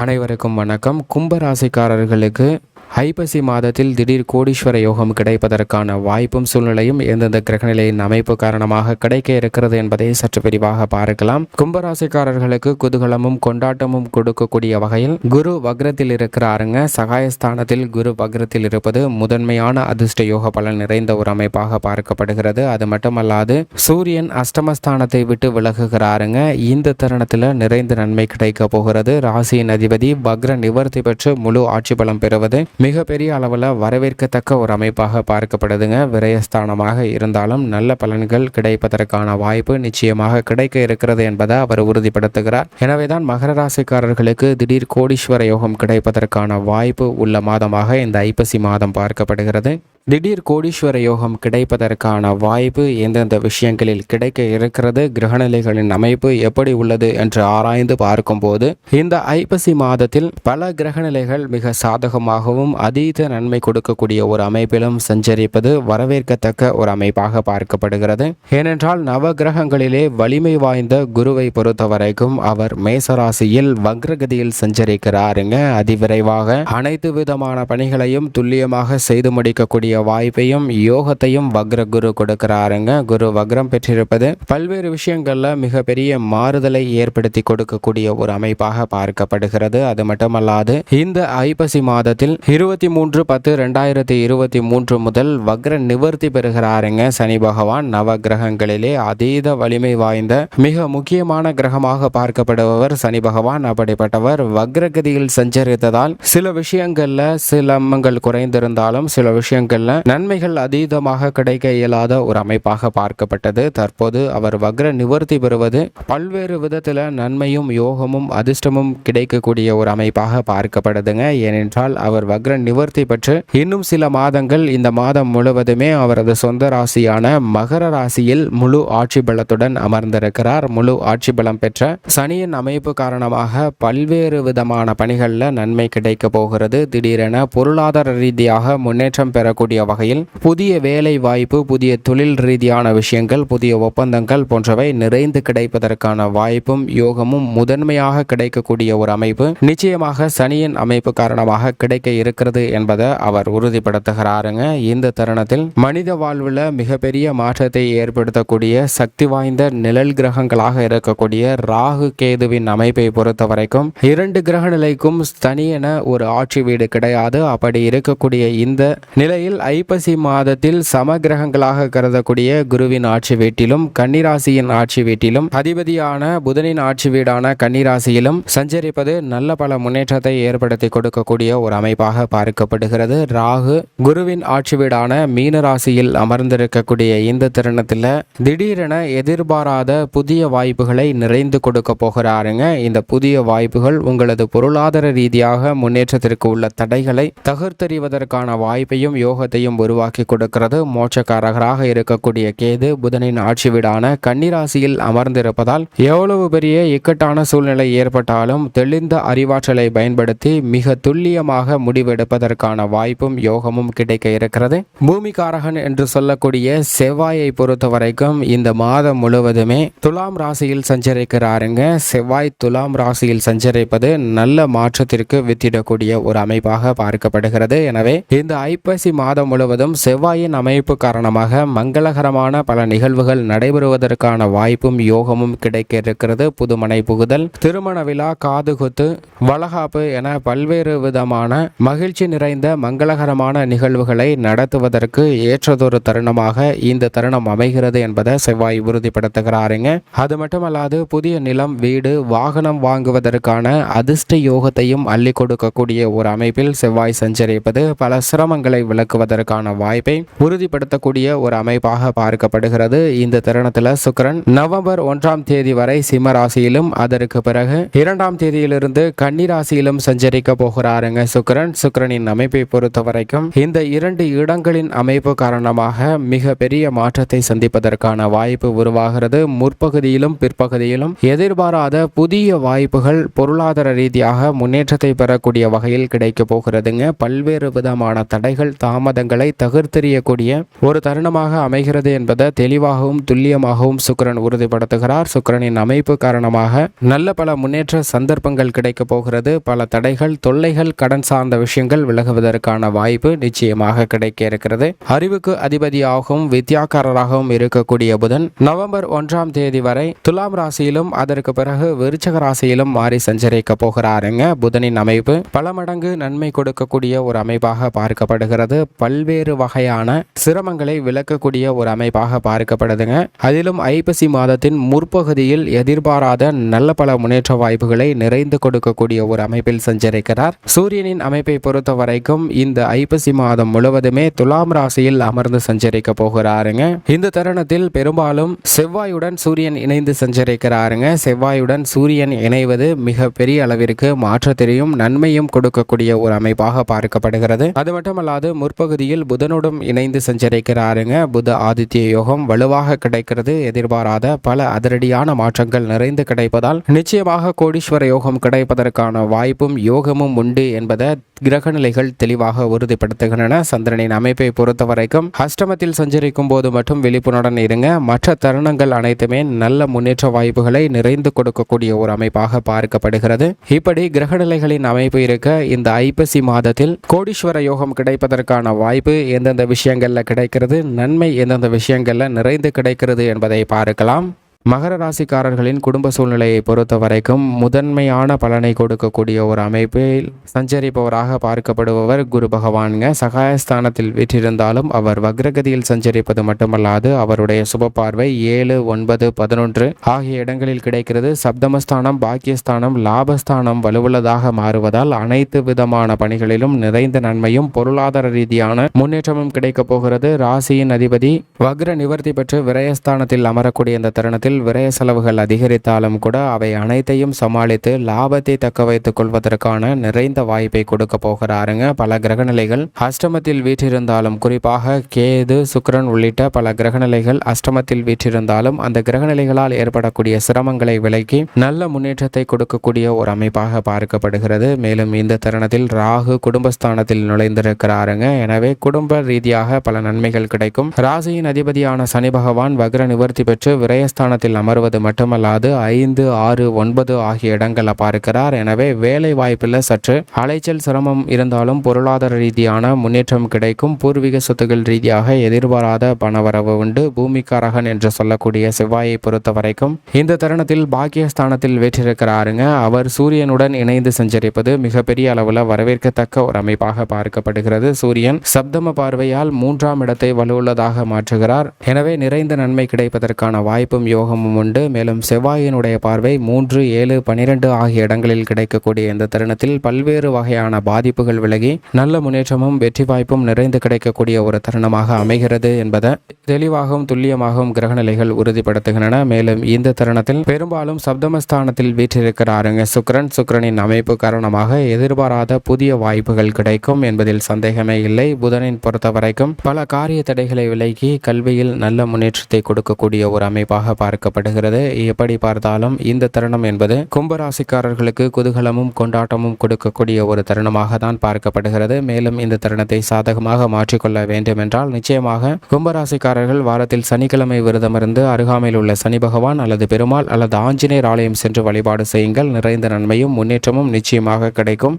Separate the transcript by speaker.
Speaker 1: அனைவருக்கும் வணக்கம். கும்பராசிக்காரர்களுக்கு ஐப்பசி மாதத்தில் திடீர் கோடீஸ்வர யோகம் கிடைப்பதற்கான வாய்ப்பும் சூழ்நிலையும் எந்தெந்த கிரகநிலையின் அமைப்பு காரணமாக கிடைக்க இருக்கிறது என்பதை சற்று விரிவாக பார்க்கலாம். கும்பராசிக்காரர்களுக்கு குதூகலமும் கொண்டாட்டமும் கொடுக்கக்கூடிய வகையில் குரு வக்ரத்தில் இருக்கிறாருங்க. சகாயஸ்தானத்தில் குரு வக்ரத்தில் இருப்பது முதன்மையான அதிர்ஷ்ட யோக பலன் நிறைந்த ஒரு அமைப்பாக பார்க்கப்படுகிறது. அது மட்டுமல்லாது சூரியன் அஷ்டமஸ்தானத்தை விட்டு விலகுகிறாருங்க. இந்த தருணத்தில் நிறைந்த நன்மை கிடைக்க போகிறது. ராசியின் அதிபதி வக்ர நிவர்த்தி பெற்று முழு ஆட்சி பலம் பெறுவது மிகப்பெரிய அளவில் வரவேற்கத்தக்க ஒரு அமைப்பாக பார்க்கப்படுதுங்க. விரயஸ்தானமாக இருந்தாலும் நல்ல பலன்கள் கிடைப்பதற்கான வாய்ப்பு நிச்சயமாக கிடைக்க இருக்கிறது என்பதை அவர் உறுதிப்படுத்துகிறார். எனவேதான் மகர ராசிக்காரர்களுக்கு திடீர் கோடீஸ்வர யோகம் கிடைப்பதற்கான வாய்ப்பு உள்ள மாதமாக இந்த ஐப்பசி மாதம் பார்க்கப்படுகிறது. திடீர் கோடீஸ்வர யோகம் கிடைப்பதற்கான வாய்ப்பு எந்தெந்த விஷயங்களில் கிடைக்க இருக்கிறது கிரகநிலைகளின் அமைப்பு எப்படி உள்ளது என்று ஆராய்ந்து பார்க்கும்போது இந்த ஐப்பசி மாதத்தில் பல கிரகநிலைகள் மிக சாதகமாகவும் அதீத நன்மை கொடுக்கக்கூடிய ஒரு அமைப்பிலும் சஞ்சரிப்பது வரவேற்கத்தக்க ஒரு அமைப்பாக பார்க்கப்படுகிறது. ஏனென்றால் நவ கிரகங்களிலே வலிமை வாய்ந்த குருவை பொறுத்தவரைக்கும் அவர் மேசராசியில் வக்ரகதியில் சஞ்சரிக்கிறாருங்க. அதிவிரைவாக அனைத்து விதமான பணிகளையும் துல்லியமாக செய்து முடிக்கக்கூடிய வாய்ப்பையும் யோகத்தையும் வக்ர குரு கொடுக்கிறாருங்க. குரு வக்ரம் பெற்றிருப்பது பல்வேறு விஷயங்கள்ல மிகப்பெரிய மாறுதலை ஏற்படுத்தி கொடுக்கக்கூடிய ஒரு அமைப்பாக பார்க்கப்படுகிறது. அது மட்டுமல்லாது இந்த ஐப்பசி மாதத்தில் இருபத்தி மூன்று பத்து ரெண்டாயிரத்தி இருபத்தி மூன்று முதல் வக்ர நிவர்த்தி பெறுகிறாருங்க. சனி பகவான் நவ கிரகங்களிலே அதீத வலிமை வாய்ந்த மிக முக்கியமான கிரகமாக பார்க்கப்படுபவர் சனி பகவான். அப்படிப்பட்டவர் வக்ரகதியில் சஞ்சரித்ததால் சில விஷயங்கள்ல சிலம்பங்கள் குறைந்திருந்தாலும் சில விஷயங்கள் விஷயங்கள்ல நன்மைகள் அதீதமாக கிடைக்க இயலாத ஒரு அமைப்பாக பார்க்கப்பட்டது. தற்போது அவர் வக்ர நிவர்த்தி பெறுவது பல்வேறு விதத்தில் நன்மையும் யோகமும் அதிர்ஷ்டமும் கிடைக்கக்கூடிய ஒரு அமைப்பாக பார்க்கப்படுதுங்க. ஏனென்றால் அவர் வக்ர நிவர்த்தி பெற்று இன்னும் சில மாதங்கள் இந்த மாதம் முழுவதுமே அவரது சொந்த ராசியான மகர ராசியில் முழு ஆட்சி பலத்துடன் அமர்ந்திருக்கிறார். முழு ஆட்சி பலம் பெற்ற சனியின் அமைப்பு காரணமாக பல்வேறு விதமான பணிகளில் நன்மை கிடைக்க போகிறது. திடீரென பொருளாதார ரீதியாக முன்னேற்றம் பெறக்கூடிய வகையில் புதிய வேலை வாய்ப்பு புதிய தொழில் ரீதியான விஷயங்கள் புதிய ஒப்பந்தங்கள் போன்றவை நிறைந்து கிடைப்பதற்கான வாய்ப்பும் யோகமும் முதன்மையாக கிடைக்கக்கூடிய ஒரு அமைப்பு. நிச்சயமாக சனியின் அமைப்பு காரணமாக கிடைக்க இருக்கிறது என்பதை அவர் உறுதிப்படுத்துகிறாருங்க. இந்த தருணத்தில் மனித வாழ்வில் மிகப்பெரிய மாற்றத்தை ஏற்படுத்தக்கூடிய சக்தி வாய்ந்த நிழல் கிரகங்களாக இருக்கக்கூடிய ராகு கேதுவின் அமைப்பை பொறுத்த வரைக்கும் இரண்டு கிரக நிலைக்கும் தனியென ஒரு ஆட்சி வீடு கிடையாது. அப்படி இருக்கக்கூடிய இந்த நிலையில் ஐப்பசி மாதத்தில் சம கிரகங்களாக கருதக்கூடிய குருவின் ஆட்சி வீட்டிலும் கன்னிராசியின் ஆட்சி வீட்டிலும் அதிபதியான புதனின் ஆட்சி வீடான கன்னிராசியிலும் சஞ்சரிப்பது நல்ல பல முன்னேற்றத்தை ஏற்படுத்தி கொடுக்கக்கூடிய ஒரு அமைப்பாக பார்க்கப்படுகிறது. ராகு குருவின் ஆட்சி வீடான மீனராசியில் அமர்ந்திருக்கக்கூடிய இந்த தருணத்தில் திடீரென எதிர்பாராத புதிய வாய்ப்புகளை நிறைந்து கொடுக்க போகிறாருங்க. இந்த புதிய வாய்ப்புகள் உங்களது பொருளாதார ரீதியாக முன்னேற்றத்திற்கு உள்ள தடைகளை தகர்த்தெறிவதற்கான வாய்ப்பையும் யோகத்தையும் உருவாக்கி கொடுக்கிறது. மோட்சக்காரகராக இருக்கக்கூடிய கேது புதனின் ஆட்சி வீடான கன்னிராசியில் அமர்ந்திருப்பதால் எவ்வளவு பெரிய இக்கட்டான சூழ்நிலை ஏற்பட்டாலும் தெளிந்த அறிவாற்றலை பயன்படுத்தி மிக துல்லியமாக முடிவெடுப்பதற்கான வாய்ப்பும் யோகமும் கிடைக்க இருக்கிறது. பூமிகாரகன் என்று சொல்லக்கூடிய செவ்வாயை பொறுத்த வரைக்கும் இந்த மாதம் முழுவதுமே துலாம் ராசியில் சஞ்சரிக்கிறாருங்க. செவ்வாய் துலாம் ராசியில் சஞ்சரிப்பது நல்ல மாற்றத்திற்கு வித்திடக்கூடிய ஒரு அமைப்பாக பார்க்கப்படுகிறது. எனவே இந்த ஐப்பசி மாதம் முழுவதும் செவ்வாயின் அமைப்பு காரணமாக மங்களகரமான பல நிகழ்வுகள் நடைபெறுவதற்கான வாய்ப்பும் யோகமும் கிடைக்க இருக்கிறது புதுமனை புகுதல் திருமண விழா காதுகுத்து வளகாப்பு என பல்வேறு விதமான மகிழ்ச்சி நிறைந்த மங்களகரமான நிகழ்வுகளை நடத்துவதற்கு ஏற்றதொரு தருணமாக இந்த தருணம் அமைகிறது என்பதை செவ்வாய் உறுதிப்படுத்துகிறாருங்க. அது மட்டுமல்லாது புதிய நிலம் வீடு வாகனம் வாங்குவதற்கான அதிர்ஷ்ட யோகத்தையும் அள்ளி கொடுக்கக்கூடிய ஒரு அமைப்பில் செவ்வாய் சஞ்சரிப்பது பல சிரமங்களை விளக்குவதற்கான வாய்ப்பை உறுதிப்படுத்தக்கூடிய ஒரு அமைப்பாக பார்க்கப்படுகிறது. இந்த தருணத்தில் சுக்கிரன் நவம்பர் ஒன்றாம் தேதி வரை சிம்ம ராசியிலும் அதற்கு பிறகு இரண்டாம் தேதியிலிருந்து கன்னி ராசியிலும் சஞ்சரிக்க போகிறாருங்க சுக்கிரன். சுக்கிரனின் அமைப்பை பொறுத்த வரைக்கும் இந்த இரண்டு இடங்களின் அமைப்பு காரணமாக மிக பெரிய மாற்றத்தை சந்திப்பதற்கான வாய்ப்பு உருவாகிறது. முற்பகுதியிலும் பிற்பகுதியிலும் எதிர்பாராத புதிய வாய்ப்புகள் பொருளாதார ரீதியாக முன்னேற்றத்தை பெறக்கூடிய வகையில் கிடைக்க போகிறதுங்க. பல்வேறு விதமான தடைகள் தாமத வாதங்களை தகர்த்தெறியக்கூடிய ஒரு தருணமாக அமைகிறது என்பதை தெளிவாகவும் துல்லியமாகவும் சுக்கிரன் உறுதிப்படுத்துகிறார். சுக்கிரனின் அமைப்பு காரணமாக நல்ல பல முன்னேற்ற சந்தர்ப்பங்கள் கிடைக்கப் போகிறது. பல தடைகள் தொல்லைகள் கடன் சார்ந்த விஷயங்கள் விலகுவதற்கான வாய்ப்பு நிச்சயமாக கிடைக்க இருக்கிறது. அறிவுக்கு அதிபதியாகவும் வித்யாக்காரராகவும் இருக்கக்கூடிய புதன் நவம்பர் ஒன்றாம் தேதி வரை துலாம் ராசியிலும் அதற்கு பிறகு விருச்சக ராசியிலும் மாறி சஞ்சரிக்க போகிறாருங்க. புதனின் அமைப்பு பல மடங்கு நன்மை கொடுக்கக்கூடிய ஒரு அமைப்பாக பார்க்கப்படுகிறது. பல்வேறு வகையான சிரமங்களை விளக்கக்கூடிய ஒரு அமைப்பாக பார்க்கப்படுதுங்க. அதிலும் ஐப்பசி மாதத்தின் முற்பகுதியில் எதிர்பாராத நல்ல பல முன்னேற்ற வாய்ப்புகளை நிறைந்து கொடுக்கக்கூடிய ஒரு அமைப்பில் சஞ்சரிக்கிறார். சூரியனின் அமைப்பை பொறுத்த வரைக்கும் இந்த ஐப்பசி மாதம் முழுவதுமே துலாம் ராசியில் அமர்ந்து சஞ்சரிக்க போகிறாருங்க. இந்த தருணத்தில் பெரும்பாலும் செவ்வாயுடன் சூரியன் இணைந்து சஞ்சரிக்கிறாருங்க. செவ்வாயுடன் சூரியன் இணைவது மிக பெரிய அளவிற்கு மாற்றத்தையும் நன்மையும் கொடுக்கக்கூடிய ஒரு அமைப்பாக பார்க்கப்படுகிறது. அது மட்டுமல்லாது பகுதியில் புதனுடன் இணைந்து சஞ்சரிக்கிறாருங்க. புத ஆதித்ய யோகம் வலுவாக கிடைக்கிறது. எதிர்பாராத பல அதிரடியான மாற்றங்கள் நிறைந்து கிடைப்பதால் நிச்சயமாக கோடீஸ்வர யோகம் கிடைப்பதற்கான வாய்ப்பும் யோகமும் உண்டு என்பதை கிரகநிலைகள் தெளிவாக உறுதிப்படுத்துகின்றன. சந்திரனின் அமைப்பை பொறுத்த வரைக்கும் அஷ்டமத்தில் சஞ்சரிக்கும் போது மட்டும் விழிப்புணர்வுடன் இருங்க. மற்ற தருணங்கள் அனைத்துமே நல்ல முன்னேற்ற வாய்ப்புகளை நிறைந்து கொடுக்கக்கூடிய ஒரு அமைப்பாக பார்க்கப்படுகிறது. இப்படி கிரகநிலைகளின் அமைப்பு இருக்க இந்த ஐப்பசி மாதத்தில் கோடீஸ்வர யோகம் கிடைப்பதற்கான வாய்ப்பு எந்தெந்த விஷயங்களில் கிடைக்கிறது நன்மை எந்தெந்த விஷயங்களில் நிறைந்து கிடைக்கிறது என்பதை பார்க்கலாம். மகர ராசிக்காரர்களின் குடும்ப சூழ்நிலையை பொறுத்த வரைக்கும் முதன்மையான பலனை கொடுக்கக்கூடிய ஒரு அமைப்பில் சஞ்சரிப்பவராக பார்க்கப்படுபவர் குரு பகவான்ங்க. சகாயஸ்தானத்தில் வீற்றிருந்தாலும் அவர் வக்ரகதியில் சஞ்சரிப்பது மட்டுமல்லாது அவருடைய சுப பார்வை ஏழு ஒன்பது பதினொன்று ஆகிய இடங்களில் கிடைக்கிறது. சப்தமஸ்தானம் பாக்கியஸ்தானம் லாபஸ்தானம் வலுவுள்ளதாக மாறுவதால் அனைத்து விதமான பணிகளிலும் நிறைந்த நன்மையும் பொருளாதார ரீதியான முன்னேற்றமும் கிடைக்கப் போகிறது. ராசியின் அதிபதி வக்ர நிவர்த்தி பெற்று விரயஸ்தானத்தில் அமரக்கூடிய இந்த தருணத்தில் விரய செலவுகள் அதிகரித்தாலும் கூட அவை அனைத்தையும் சமாளித்து லாபத்தை தக்க வைத்துக் கொள்வதற்கான நிறைந்த வாய்ப்பை கொடுக்க போகிறாருங்க. பல கிரகநிலைகள் அஷ்டமத்தில் வீற்றிருந்தாலும் குறிப்பாக கேது சுக்கரன் உள்ளிட்ட பல கிரகநிலைகள் அஷ்டமத்தில் வீற்றிருந்தாலும் அந்த கிரகநிலைகளால் ஏற்படக்கூடிய சிரமங்களை விலக்கி நல்ல முன்னேற்றத்தை கொடுக்கக்கூடிய ஒரு அமைப்பாக பார்க்கப்படுகிறது. மேலும் இந்த தருணத்தில் ராகு குடும்பஸ்தானத்தில் நுழைந்திருக்கிறாருங்க. எனவே குடும்ப ரீதியாக பல நன்மைகள் கிடைக்கும். ராசியின் அதிபதியான சனி பகவான் வக்ர நிவர்த்தி பெற்று விரயஸ்தானத்தில் அமர்வது மட்டுமல்லாது ஐந்து ஆறு ஒன்பது ஆகிய இடங்களை பார்க்கிறார். எனவே வேலை வாய்ப்பில் சற்று அலைச்சல் சிரமம் இருந்தாலும் பொருளாதார ரீதியான முன்னேற்றம் கிடைக்கும். பூர்வீக சொத்துகள் ரீதியாக எதிர்பாராத பணவரவு உண்டு. பூமிக்காரகன் என்று சொல்லக்கூடிய செவ்வாயை பொறுத்த வரைக்கும் இந்த தருணத்தில் பாக்கியஸ்தானத்தில் வெற்றிருக்கிறாருங்க. அவர் சூரியனுடன் இணைந்து சஞ்சரிப்பது மிகப்பெரிய அளவில் வரவேற்கத்தக்க ஒரு அமைப்பாக பார்க்கப்படுகிறது. சூரியன் சப்தம பார்வையால் மூன்றாம் இடத்தை வலுவுள்ளதாக மாற்றுகிறார். எனவே நிறைந்த நன்மை கிடைப்பதற்கான வாய்ப்பும் யோக யோகமும் உண்டு. மேலும் செவ்வாயினுடைய பார்வை மூன்று ஏழு பனிரெண்டு ஆகிய இடங்களில் கிடைக்கக்கூடிய இந்த தருணத்தில் பல்வேறு வகையான பாதிப்புகள் விலகி நல்ல முன்னேற்றமும் வெற்றி வாய்ப்பும் நிறைந்து கிடைக்கக்கூடிய ஒரு தருணமாக அமைகிறது என்பதை தெளிவாகவும் துல்லியமாகவும் கிரகநிலைகள் உறுதிப்படுத்துகின்றன. மேலும் இந்த தருணத்தில் பெரும்பாலும் சப்தமஸ்தானத்தில் வீற்றிருக்கிறாருங்க சுக்கிரன். சுக்கிரனின் அமைப்பு காரணமாக எதிர்பாராத புதிய வாய்ப்புகள் கிடைக்கும் என்பதில் சந்தேகமே இல்லை. புதனின் பொறுத்த வரைக்கும் பல காரிய தடைகளை விலகி கல்வியில் நல்ல முன்னேற்றத்தை கொடுக்கக்கூடிய ஒரு அமைப்பாக பார்க்க பார்க்கப்படுகிறது. எப்படி பார்த்தாலும் இந்த தருணம் என்பது கும்பராசிக்காரர்களுக்கு குதூகலமும் கொண்டாட்டமும் கொடுக்கக்கூடிய ஒரு தருணமாக தான் பார்க்கப்படுகிறது. மேலும் இந்த தருணத்தை சாதகமாக மாற்றிக்கொள்ள வேண்டும் என்றால் நிச்சயமாக கும்பராசிக்காரர்கள் வாரத்தில் சனிக்கிழமை விரதமிருந்து அருகாமையில் உள்ள சனி பகவான் அல்லது பெருமாள் அல்லது ஆஞ்சநேயர் ஆலயம் சென்று வழிபாடு செய்யுங்கள். நிறைந்த நன்மையும் முன்னேற்றமும் நிச்சயமாக கிடைக்கும்.